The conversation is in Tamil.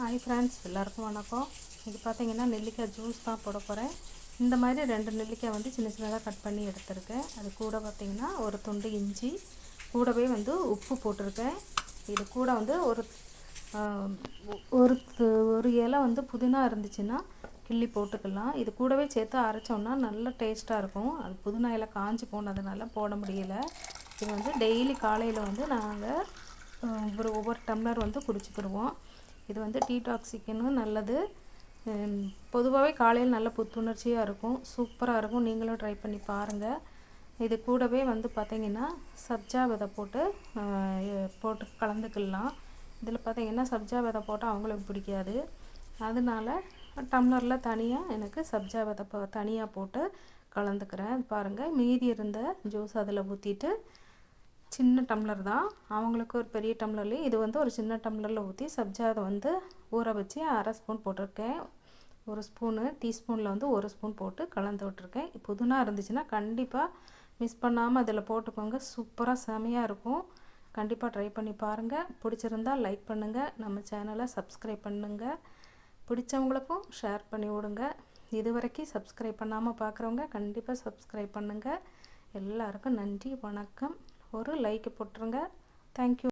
ஹாய் ஃப்ரெண்ட்ஸ் எல்லாருக்கும் வணக்கம். இது பார்த்தீங்கன்னா நெல்லிக்காய் ஜூஸ் தான் போட போகிறேன் இந்த மாதிரி ரெண்டு நெல்லிக்காய் வந்து சின்ன சின்னதாக கட் பண்ணி எடுத்திருக்கேன். அது கூட பார்த்திங்கன்னா ஒரு துண்டு இஞ்சி கூடவே வந்து உப்பு போட்டிருக்கேன். இது கூட வந்து ஒரு ஒரு ஒரு இலை வந்து புதினா இருந்துச்சுன்னா கிள்ளி போட்டுக்கலாம். இது கூடவே சேர்த்து அரைச்சோம்னா நல்ல டேஸ்ட்டாக இருக்கும். அது புதினா இலை காஞ்சி போனதுனால போட முடியலை. இது வந்து டெய்லி காலையில் வந்து நாங்கள் ஒரு ஒவ்வொரு டம்ளர் வந்து குடிச்சுக்கிடுவோம் இது வந்து டீடாக்சிக்குன்னு நல்லது. பொதுவாகவே காலையில் நல்ல புத்துணர்ச்சியாக இருக்கும். சூப்பராக இருக்கும். நீங்களும் ட்ரை பண்ணி பாருங்கள் இது கூடவே வந்து பார்த்தீங்கன்னா சப்ஜா விதை போட்டு போட்டு கலந்துக்கலாம். இதில் பார்த்தீங்கன்னா சப்ஜா விதை போட்டால் அவங்களுக்கு பிடிக்காது. அதனால டம்ளரில் தனியாக எனக்கு சப்ஜா விதை தனியாக போட்டு கலந்துக்கிறேன். பாருங்கள் மீதி இருந்த ஜூஸ் அதில் ஊற்றிட்டு சின்ன டம்ளர் தான். அவங்களுக்கு ஒரு பெரிய டம்ளர்லேயும் இது வந்து ஒரு சின்ன டம்ளரில் ஊற்றி சப்ஜாவை வந்து ஊற வச்சு அரை ஸ்பூன் போட்டிருக்கேன். ஒரு ஸ்பூனு டீஸ்பூனில் வந்து ஒரு ஸ்பூன் போட்டு கலந்து விட்டுருக்கேன். புதுனா இருந்துச்சுன்னா கண்டிப்பாக மிஸ் பண்ணாமல் அதில் போட்டுக்கோங்க. சூப்பராக செமையாக இருக்கும். கண்டிப்பாக ட்ரை பண்ணி பாருங்கள் பிடிச்சிருந்தா லைக் பண்ணுங்கள் நம்ம சேனலை சப்ஸ்கிரைப் பண்ணுங்கள் பிடிச்சவங்களுக்கும் ஷேர் பண்ணி விடுங்க. இது வரைக்கும் சப்ஸ்கிரைப் பண்ணாமல் பார்க்குறவங்க கண்டிப்பாக சப்ஸ்கிரைப் பண்ணுங்கள் எல்லாருக்கும் நன்றி வணக்கம். ஒரு லைக் போட்டுருங்க. தேங்க்யூ